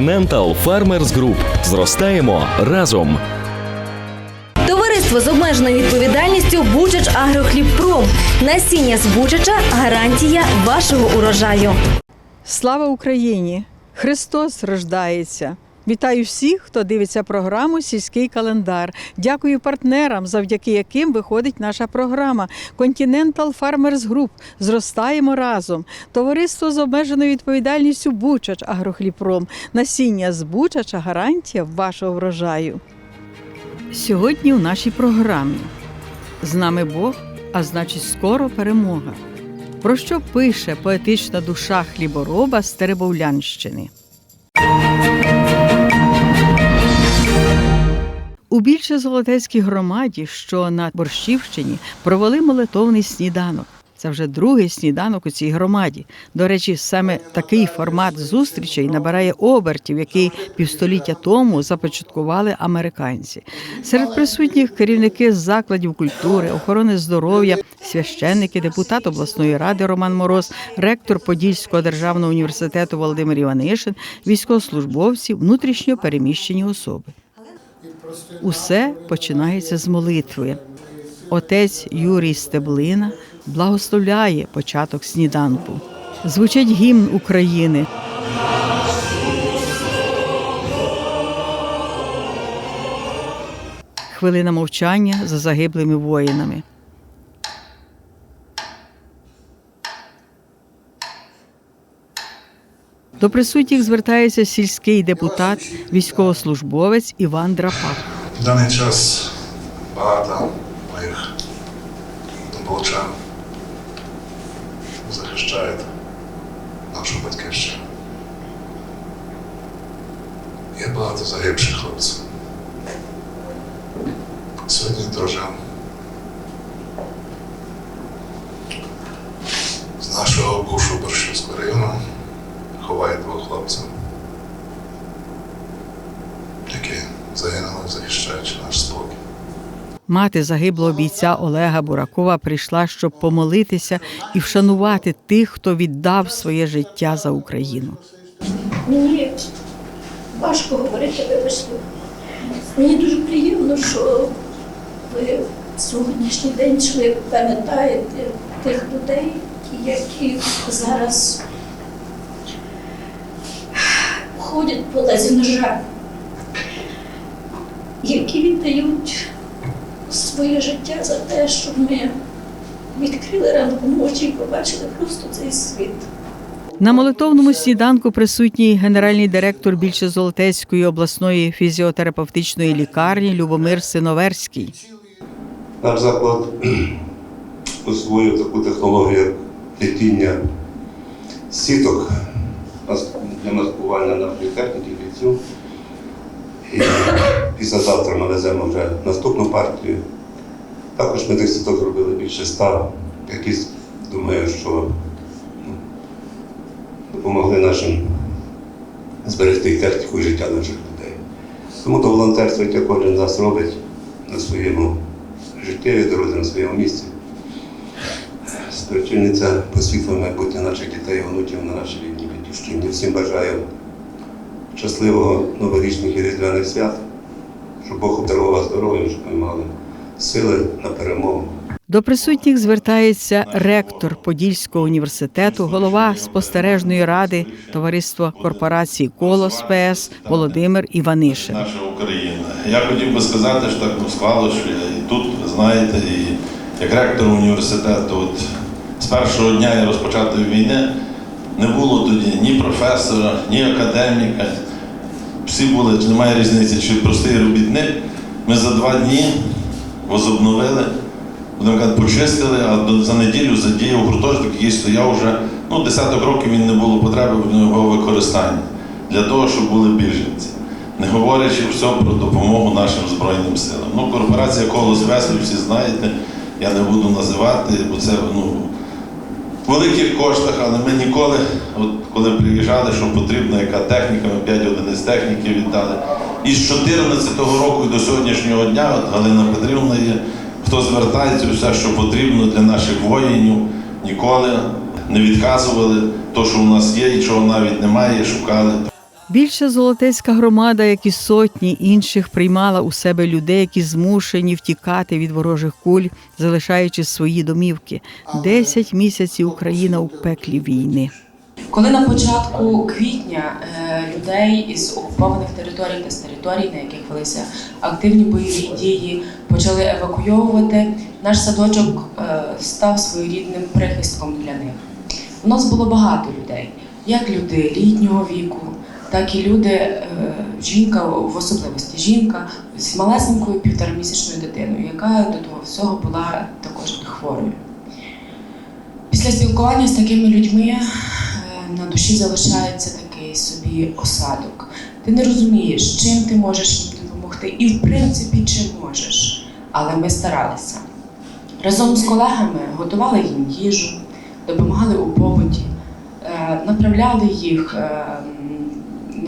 Continental Farmers Group. Зростаємо разом. Товариство з обмеженою відповідальністю Бучач Агрохлібпром. Насіння з Бучача гарантія вашого урожаю. Слава Україні! Христос рождається! Вітаю всіх, хто дивиться програму Сільський календар. Дякую партнерам, завдяки яким виходить наша програма Continental Farmers Group. Зростаємо разом. Товариство з обмеженою відповідальністю Бучач Агрохліпром. Насіння з Бучача гарантія вашого врожаю. Сьогодні у нашій програмі з нами Бог, а значить, скоро перемога. Про що пише поетична душа хлібороба з Теребовлянщини? У більше золотецькій громаді, що на Борщівщині, провели молитовний сніданок. Це вже другий сніданок у цій громаді. До речі, саме такий формат зустрічей набирає обертів, який півстоліття тому започаткували американці. Серед присутніх керівники закладів культури, охорони здоров'я, священники, депутат обласної ради Роман Мороз, ректор Подільського державного університету Володимир Іванишин, військовослужбовці, внутрішньо переміщені особи. Усе починається з молитви. Отець Юрій Стеблина благословляє початок сніданку. Звучить гімн України. Хвилина мовчання за загиблими воїнами. До присутніх звертається сільський депутат, військовослужбовець Іван Драпак. В даний час багато моїх однополчан захищають нашу батьківщину. Є багато загибших хлопців. Сьогодні теж з нашого бувшого Борщівського району ховає двох хлопців, які загинули, захищаючи наш спокій. Мати загиблого бійця Олега Буракова прийшла, щоб помолитися і вшанувати тих, хто віддав своє життя за Україну. Мені важко говорити, вибачте. Мені дуже приємно, що ви сьогоднішній день ви пам'ятаєте тих людей, які зараз ходять по лезі ножа, які віддають своє життя за те, щоб ми відкрили ранком очі і побачили просто цей світ. На молитовному сніданку присутній генеральний директор Більшозолотецької обласної фізіотерапевтичної лікарні Любомир Синоверський. Наш заклад освоїв таку технологію як плетіння сіток нас- для маскування нашої техніки бійців. І післязавтра ми веземо вже наступну партію. Також ми тих сіток зробили більше ста. Якісь думаю, що ну, допомогли нашим зберегти техніку і життя наших людей. Тому то волонтерство, яке кожен з нас робить на своєму життєвій дорозі, на своєму місці. Спричиниться по світле майбутнє наших дітей, онуків на нашій рідній батьківщині. Всім бажаю щасливого новорічних і різдвяних свят, щоб Бог обдарував здоров'я, щоб ми мали сили на перемогу. До присутніх звертається ректор Подільського університету, голова спостережної ради товариства корпорації Колос ПС Володимир Іванишин. наша Україна. Я хотів би сказати, що так склалося, що я і тут, ви знаєте, і як ректор університету, от з першого дня я розпочатої війни не було тоді ні професора, ні академіка. Всі були, немає різниці, чи простий робітник. Ми за два дні возобновили, будемо казати, почистили, а за неділю задіяв гуртожиток, який стояв вже ну, десяток років він не було потреби в його використанні для того, щоб були біженці. Не говорячи все про допомогу нашим Збройним силам. Ну, корпорація Колос Вес, всі знаєте, я не буду називати, бо це ну, великих коштах, але ми ніколи, от коли приїжджали, що потрібна яка техніка, ми 5 одиниць техніки віддали. І з 14-го року до сьогоднішнього дня, от Галина Петрівна є, хто звертається, все, що потрібно для наших воїнів, ніколи не відказували. То, що у нас є і чого навіть немає, шукали. Більша золотецька громада, як і сотні інших, приймала у себе людей, які змушені втікати від ворожих куль, залишаючи свої домівки. Десять місяців Україна у пеклі війни. Коли на початку квітня е, людей із окупованих територій та з територій, на яких велися активні бойові дії, почали евакуйовувати, наш садочок е, став своєрідним прихистком для них. У нас було багато людей, як люди літнього віку, так і люди, е, жінка в особливості, жінка з малесенькою півторамісячною дитиною, яка до того всього була також хворою. Після спілкування з такими людьми е, на душі залишається такий собі осадок. Ти не розумієш, чим ти можеш їм допомогти, і в принципі чим можеш. Але ми старалися. Разом з колегами готували їм їжу, допомагали у побуті, е, направляли їх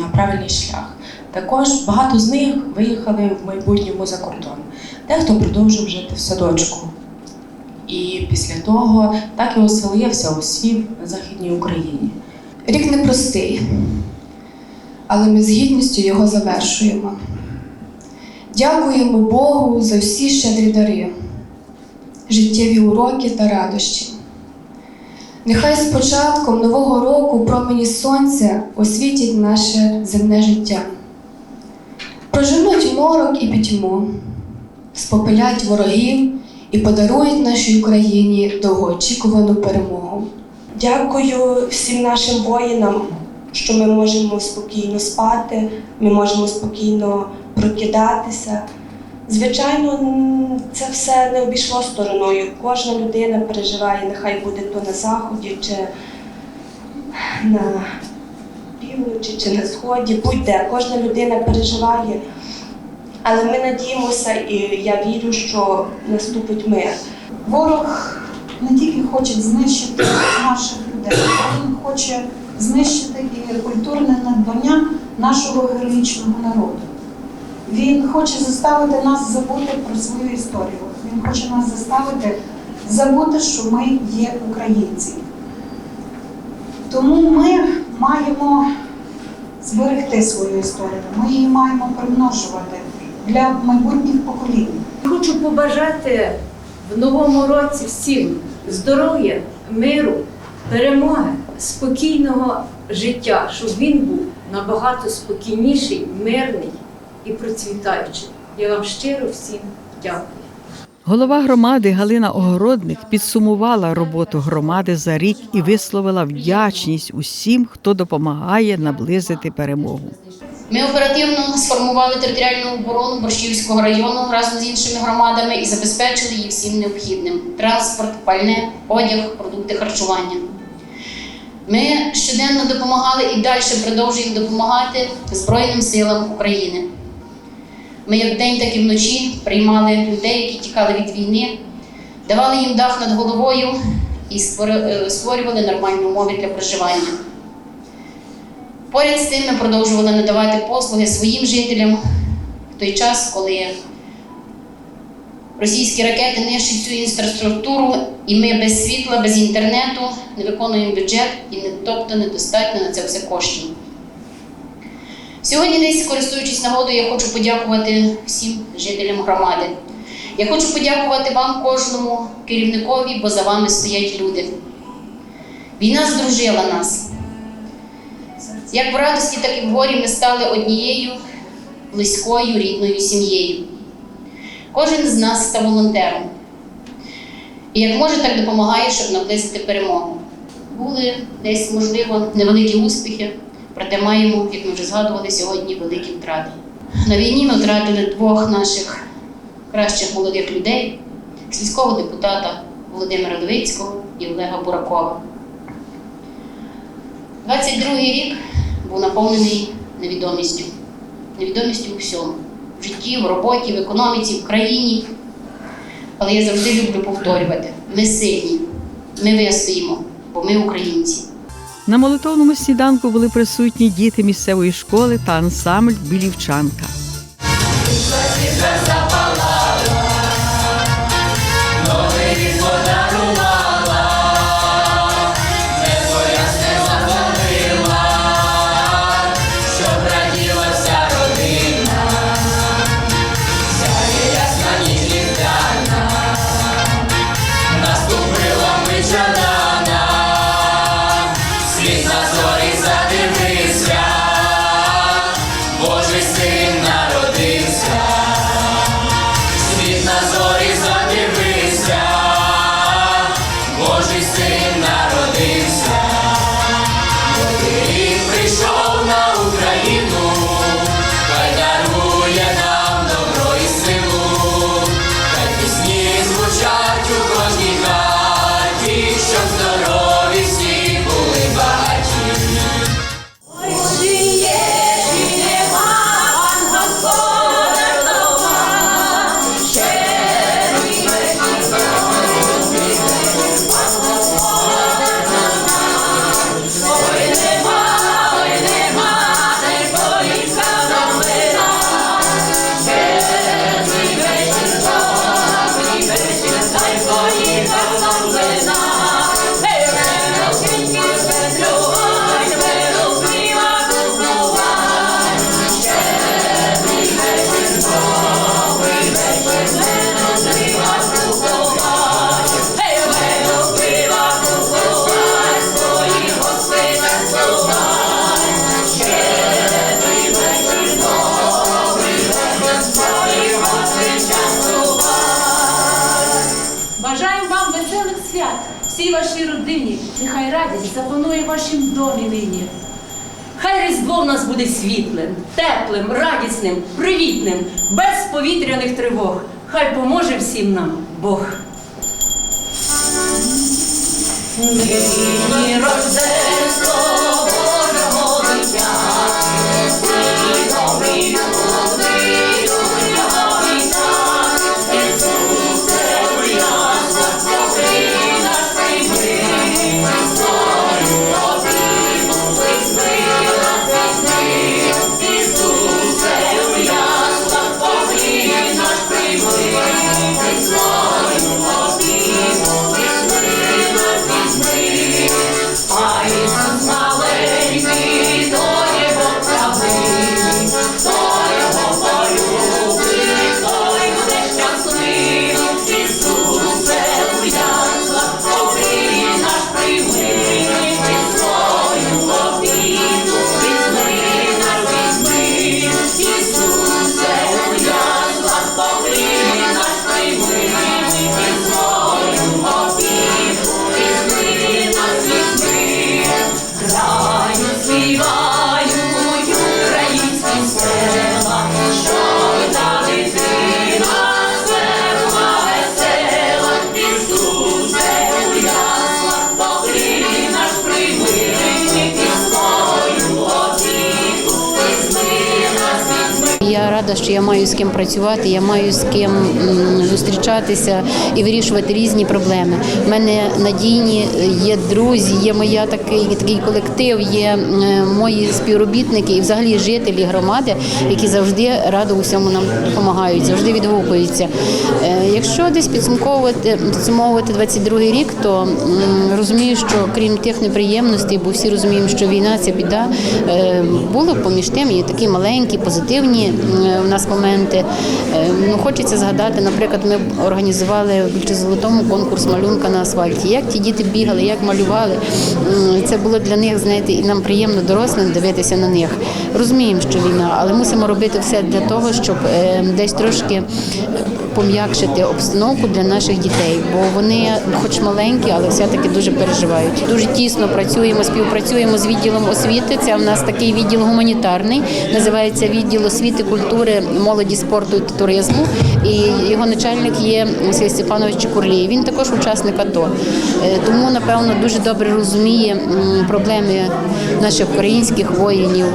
на правильний шлях. Також багато з них виїхали в майбутньому за кордон. Дехто продовжив жити в садочку. І після того так і оселився освів на Західній Україні. Рік непростий, але ми з гідністю його завершуємо. Дякуємо Богу за всі щедрі дари, життєві уроки та радощі. Нехай з початком нового року промені сонця освітять наше земне життя. Проженуть морок і пітьму, спопилять ворогів і подарують нашій Україні довгоочікувану перемогу. Дякую всім нашим воїнам, що ми можемо спокійно спати, ми можемо спокійно прокидатися. Звичайно, це все не обійшло стороною. Кожна людина переживає, нехай буде то на заході, чи на півночі, чи на сході, будь-де. Кожна людина переживає. Але ми надіємося, і я вірю, що наступить мир. Ворог не тільки хоче знищити наших людей, він хоче знищити і культурне надбання нашого героїчного народу. Він хоче заставити нас забути про свою історію. Він хоче нас заставити забути, що ми є українці. Тому ми маємо зберегти свою історію, ми її маємо примножувати для майбутніх поколінь. Хочу побажати в новому році всім здоров'я, миру, перемоги, спокійного життя, щоб він був набагато спокійніший, мирний і процвітаючий. Я вам щиро всім дякую. Голова громади Галина Огородник підсумувала роботу громади за рік і висловила вдячність усім, хто допомагає наблизити перемогу. Ми оперативно сформували територіальну оборону Борщівського району разом з іншими громадами і забезпечили її всім необхідним: транспорт, пальне, одяг, продукти харчування. Ми щоденно допомагали і далі продовжуємо допомагати Збройним силам України. Ми як вдень, так і вночі приймали людей, які тікали від війни, давали їм дах над головою і е, створювали нормальні умови для проживання. Поряд з тим ми продовжували надавати послуги своїм жителям в той час, коли російські ракети нищать всю інфраструктуру, і ми без світла, без інтернету не виконуємо бюджет і тобто недостатньо на це все коштів. Сьогодні, десь користуючись нагодою, я хочу подякувати всім жителям громади. Я хочу подякувати вам, кожному керівникові, бо за вами стоять люди. Війна здружила нас. Як в радості, так і в горі ми стали однією близькою рідною сім'єю. Кожен з нас став волонтером. І як може, так допомагає, щоб наблизити перемогу. Були десь, можливо, невеликі успіхи, проте маємо, як ми вже згадували, сьогодні великі втрати. На війні ми втратили двох наших кращих молодих людей сільського депутата Володимира Левицького і Олега Буракова. 22-й рік був наповнений невідомістю. Невідомістю у всьому. В житті, в роботі, в економіці, в країні. Але я завжди люблю повторювати: ми сильні, ми вистоїмо, бо ми українці. На молитовному сніданку були присутні діти місцевої школи та ансамбль Білівчанка. Буде світлим, теплим, радісним, привітним, без повітряних тривог. Хай поможе всім нам Бог. Нині Рождество Божого дитя, рада, що я маю з ким працювати, я маю з ким зустрічатися і вирішувати різні проблеми. У мене надійні є друзі, є моя такий такий колектив, є е, мої співробітники і взагалі жителі громади, які завжди радо усьому нам допомагають, завжди відгукуються. Е, Якщо десь підсумковувати підсумовувати 22-й рік, то розумію, що крім тих неприємностей, бо всі розуміємо, що війна це біда, е, було поміж тим і такі маленькі, позитивні е, у нас моменти. Е, Ну, хочеться згадати, наприклад, ми організували в золотому конкурс малюнка на асфальті. Як ті діти бігали, як малювали. Це було для них, знаєте, і нам приємно дорослим дивитися на них. Розуміємо, що війна, але мусимо робити все для того, щоб е, десь трошки пом'якшити обстановку для наших дітей, бо вони, хоч маленькі, але все-таки дуже переживають. Дуже тісно працюємо, співпрацюємо з відділом освіти. Це в нас такий відділ гуманітарний, називається відділ освіти, культури, молоді, спорту та туризму. І його начальник є Василь Степанович Чекурлій. Він також учасник АТО. Е, Тому, напевно, дуже добре розуміє проблеми наших українських воїнів.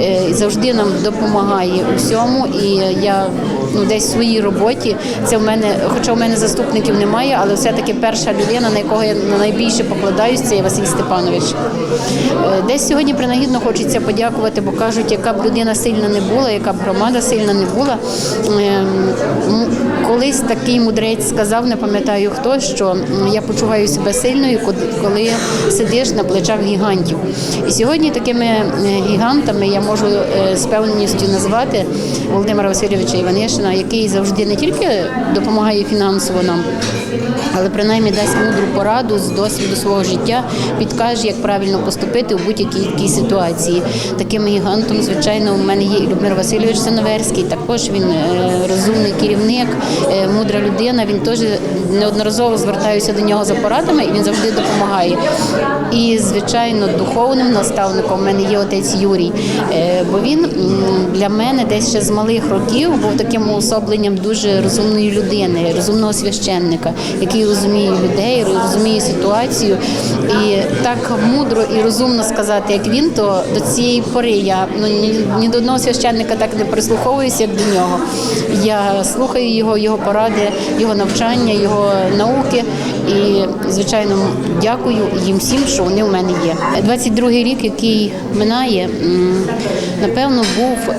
Е, Завжди нам допомагає у всьому. І я ну, десь своїй роботі це в мене, хоча в мене заступників немає, але все-таки перша людина, на якого я найбільше покладаюсь, це є Василь Степанович. Е, Десь сьогодні принагідно хочеться подякувати, бо кажуть, яка б людина сильна не була, яка б громада сильна не була. Колись такий мудрець сказав, не пам'ятаю хто, що я почуваю себе сильною, коли сидиш на плечах гігантів. І сьогодні такими е, гігантами я можу е, з певністю назвати Володимира Васильовича Іванишина, який завжди не тільки допомагає фінансово нам, але принаймні дасть мудру пораду з досвіду свого життя, підкаже, як правильно поступити у будь-якій якій ситуації. Таким гігантом, звичайно, у мене є і Любмир Васильович Сановерський, також він е, розумний керівник, е, мудра людина. Він теж неодноразово звертаюся до нього за порадами, і він завжди допомагає. І, звичайно, духовним наставником у мене є отець Юрій, е, бо він для мене десь ще з малих років був таким уособленням дуже розумної людини, розумного священника, який розуміє людей, розуміє ситуацію. І так мудро і розумно сказати, як він, то до цієї пори я ну ні, ні до одного священника так не прислуховуюся, як до нього. Я слухаю його, його поради, його навчання, його науки. І, звичайно, дякую їм всім, що вони в мене є. 22-й рік, який минає, напевно, був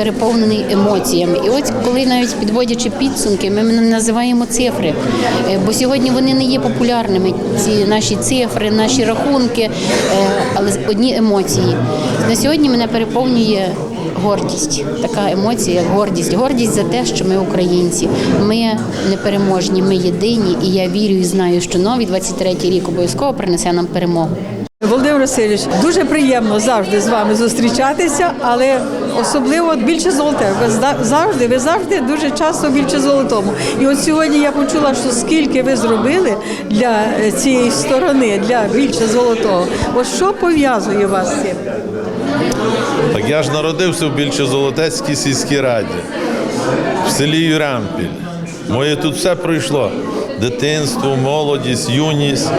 переповнений емоціями. І ось коли навіть підводячи підсумки, ми називаємо цифри. Е, Бо сьогодні вони не є популярними. Ці наші цифри, наші рахунки, е, але одні емоції. На сьогодні мене переповнює гордість. Така емоція, як гордість. Гордість за те, що ми українці. Ми непереможні, ми єдині, і я вірю і знаю, що новий 23-й рік обов'язково принесе нам перемогу. Володимир Васильович, дуже приємно завжди з вами зустрічатися, але особливо більше золоте. Ви завжди, ви завжди дуже часто більше золотому. І от сьогодні я почула, що скільки ви зробили для е, цієї сторони, для більше золотого. От що пов'язує вас цим? Так я ж народився в Більчозолотецькій сільській раді, в селі Юрампіль. Моє тут все пройшло. Дитинство, молодість, юність.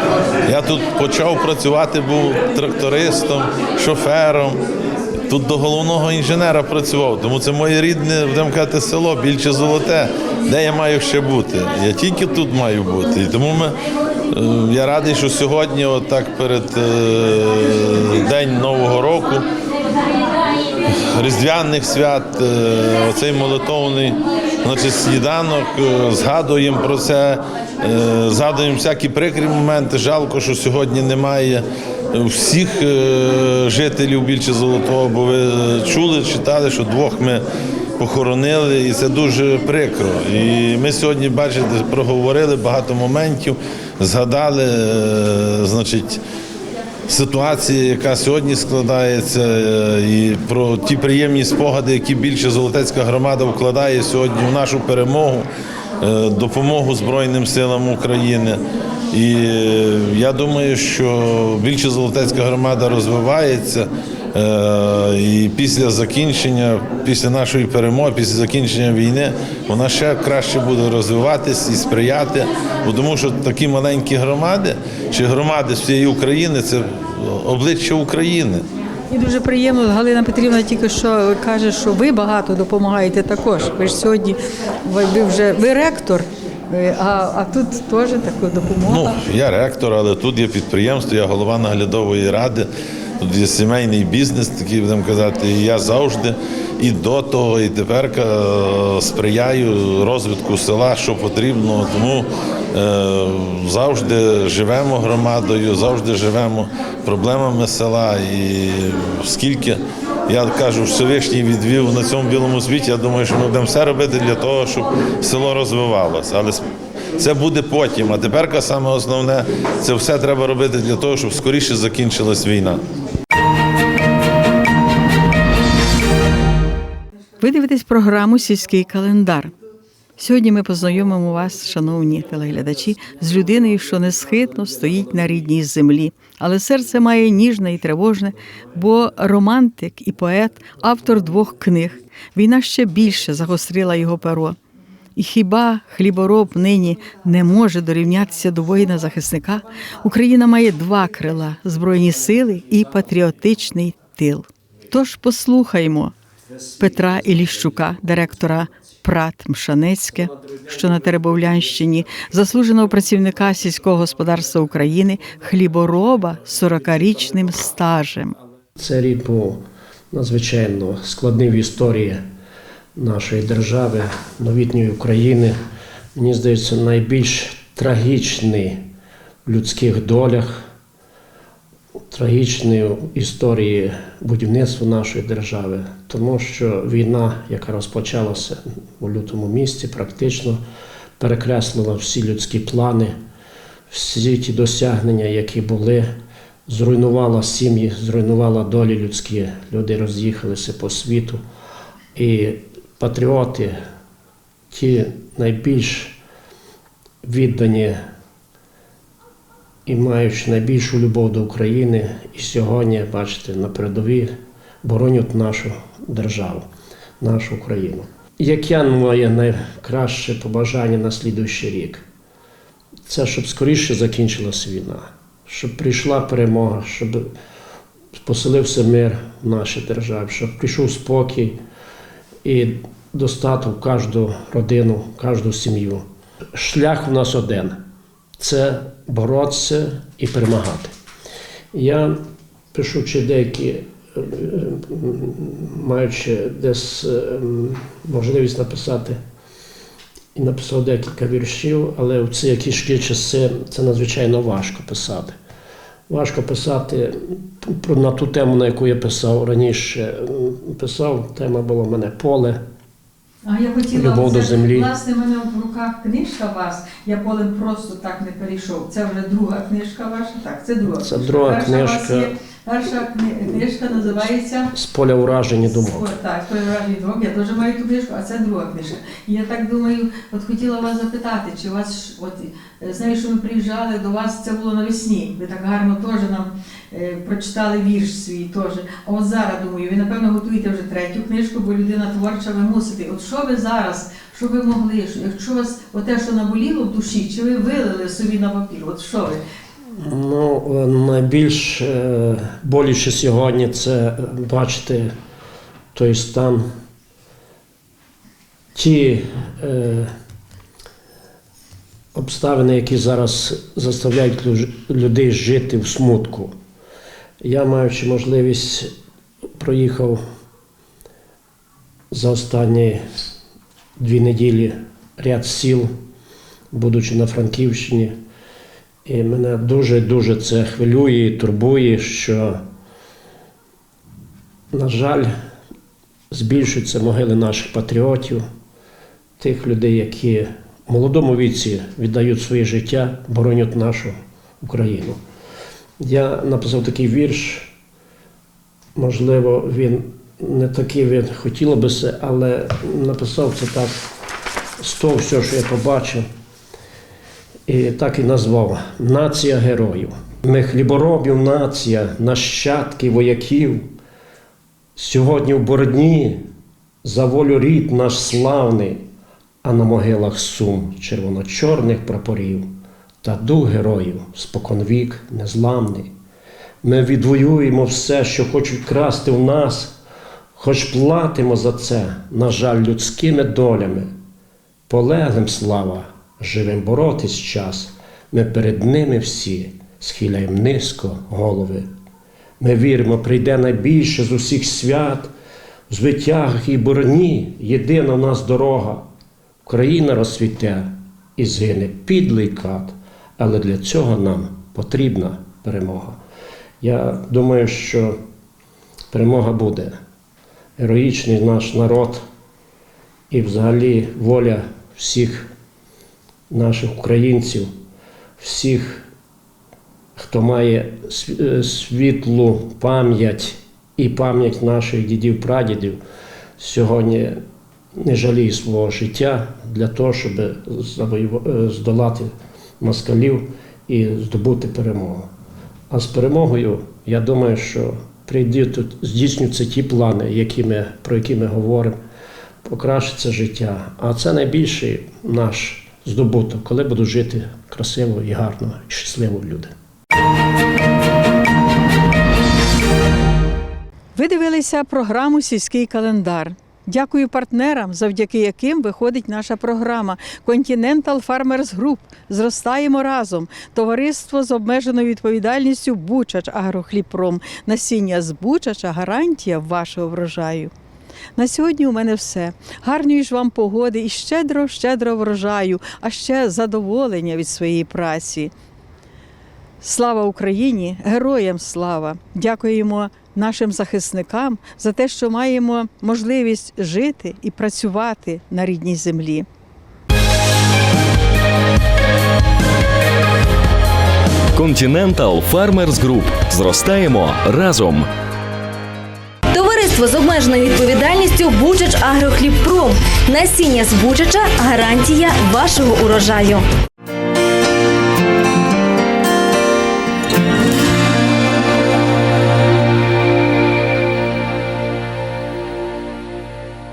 Я тут почав працювати, був трактористом, шофером. Тут до головного інженера працював, тому це моє рідне, будемо казати, село, більше золоте. Де я маю ще бути? Я тільки тут маю бути. І тому ми, е, я радий, що сьогодні, отак перед е, День Нового року, різдвяних свят, е, оцей молитовний значить, сніданок, е, згадуємо про це, е, згадуємо всякі прикрі моменти. Жалко, що сьогодні немає всіх е, жителів більше золотого, бо ви чули, читали, що двох ми похоронили, і це дуже прикро. І ми сьогодні, бачите, проговорили багато моментів, згадали, значить ситуація, яка сьогодні складається, е, і про ті приємні спогади, які більше Золотецька громада вкладає сьогодні в нашу перемогу, е, допомогу Збройним силам України. І е, я думаю, що більше Золотецька громада розвивається. Е, І після закінчення, після нашої перемоги, після закінчення війни, вона ще краще буде розвиватись і сприяти. Бо тому що такі маленькі громади чи громади всієї України це обличчя України. І дуже приємно, Галина Петрівна тільки що каже, що ви багато допомагаєте також. Ви ж сьогодні ви ви вже ви ректор, е, а, а тут теж така допомога. Ну, я ректор, але тут є підприємство, я голова наглядової ради. Тут є сімейний бізнес, такий будемо казати. І я завжди і до того, і тепер е, сприяю розвитку села, що потрібно. Тому е, завжди живемо громадою, завжди живемо проблемами села. І скільки я кажу, Всевишній відвів на цьому білому світі, я думаю, що ми будемо все робити для того, щоб село розвивалося. Але це буде потім. А тепер саме основне, це все треба робити для того, щоб скоріше закінчилась війна. Ви дивитесь програму Сільський календар. Сьогодні ми познайомимо вас, шановні телеглядачі, з людиною, що несхитно стоїть на рідній землі, але серце має ніжне і тривожне, бо романтик і поет, автор двох книг. Війна ще більше загострила його перо. І хіба хлібороб нині не може дорівнятися до воїна-захисника? Україна має два крила збройні сили і патріотичний тил. Тож послухаймо Петра Іліщука, директора ПРАТ Мшанецьке, що на Теребовлянщині, заслуженого працівника сільського господарства України, хлібороба з 40-річним стажем. Це рік був надзвичайно складний в історії нашої держави, новітньої України. Мені здається, найбільш трагічний в людських долях, трагічний в історії будівництва нашої держави, тому що війна, яка розпочалася у лютому місці, практично перекреслила всі людські плани, всі ті досягнення, які були зруйнувала сім'ї, зруйнувала долі людські. Люди роз'їхалися по світу. І патріоти, ті найбільш віддані і маючи найбільшу любов до України, і сьогодні, бачите, на передовій боронять нашу державу, нашу Україну. Яке моє найкраще побажання на слідуючий рік? Це щоб скоріше закінчилася війна, щоб прийшла перемога, щоб поселився мир в нашій державі, щоб прийшов спокій і достаток кожну родину, кожну сім'ю. Шлях у нас один це боротися і перемагати. Я пишучи деякі, е, маючи десь е, можливість написати і написав декілька віршів, але в ці тяжкі часи це надзвичайно важко писати. Важко писати на ту тему, на яку я писав раніше. Писав, тема була в мене поле. А я хотіла Любов до це, землі. Власне, в мене в руках книжка вас. Я полем просто так не перейшов. Це вже друга книжка ваша. Так, це друга. Це друга перша у вас книжка. є- Перша кни- книжка називається З поля уражені О, думок. Так, «Спойлерний думок». Я теж маю ту книжку, а це друга книжка. І я так думаю, от хотіла вас запитати, чи у вас ж- от е, знаю, що ми приїжджали до вас, це було навесні. Ви так гарно теж нам е, прочитали вірш свій теж. А от зараз думаю, ви напевно готуєте вже третю книжку, бо людина творча, ви мусите. От що ви зараз, що ви могли, що- якщо вас оте, що наболіло в душі, чи ви вилили собі на папір? От що ви? Ну, найбільш е, болюче сьогодні це бачити той стан, ті е, обставини, які зараз заставляють лю- людей жити в смутку. Я, маючи можливість, проїхав за останні дві неділі ряд сіл, будучи на Франківщині. І мене дуже-дуже це хвилює і турбує, що, на жаль, збільшуються могили наших патріотів, тих людей, які в молодому віці віддають своє життя, боронять нашу Україну. Я написав такий вірш, можливо, він не такий він хотіло би але написав це так з того всього, що я побачив. І так і назвав Нація героїв. Ми хліборобів нація, нащадки вояків. Сьогодні в боротьні за волю рід наш славний, а на могилах сум червоно-чорних прапорів та дух героїв споконвік незламний. Ми відвоюємо все, що хочуть красти в нас, хоч платимо за це, на жаль, людськими долями. Полеглим слава, живим боротись час, ми перед ними всі схиляємо низько голови. Ми віримо, прийде найбільше з усіх свят, в звитягах і бороні єдина в нас дорога. Україна розцвіте і згине підлий кат, але для цього нам потрібна перемога. Я думаю, що перемога буде. Героїчний наш народ і взагалі воля всіх наших українців, всіх, хто має е, світлу пам'ять і пам'ять наших дідів прадідів, сьогодні не жаліє свого життя для того, щоб е, здолати москалів і здобути перемогу. А з перемогою, я думаю, що прийдуть тут, здійснюються ті плани, які ми, про які ми говоримо, покращиться життя. А це найбільший наш здобуток, коли будуть жити красиво і гарно, і щасливо люди. Ви дивилися програму Сільський календар. Дякую партнерам, завдяки яким виходить наша програма Continental Farmers Group. Зростаємо разом. Товариство з обмеженою відповідальністю Бучач Агрохліпром. Насіння з Бучача гарантія вашого врожаю. На сьогодні у мене все. Гарної ж вам погоди і щедро, щедро врожаю, а ще задоволення від своєї праці. Слава Україні! Героям слава! Дякуємо нашим захисникам за те, що маємо можливість жити і працювати на рідній землі. Continental Farmers Group. Зростаємо разом. Товариство з обмеженою відповідальністю Бучач Агрохлібпром. Насіння з Бучача гарантія вашого урожаю.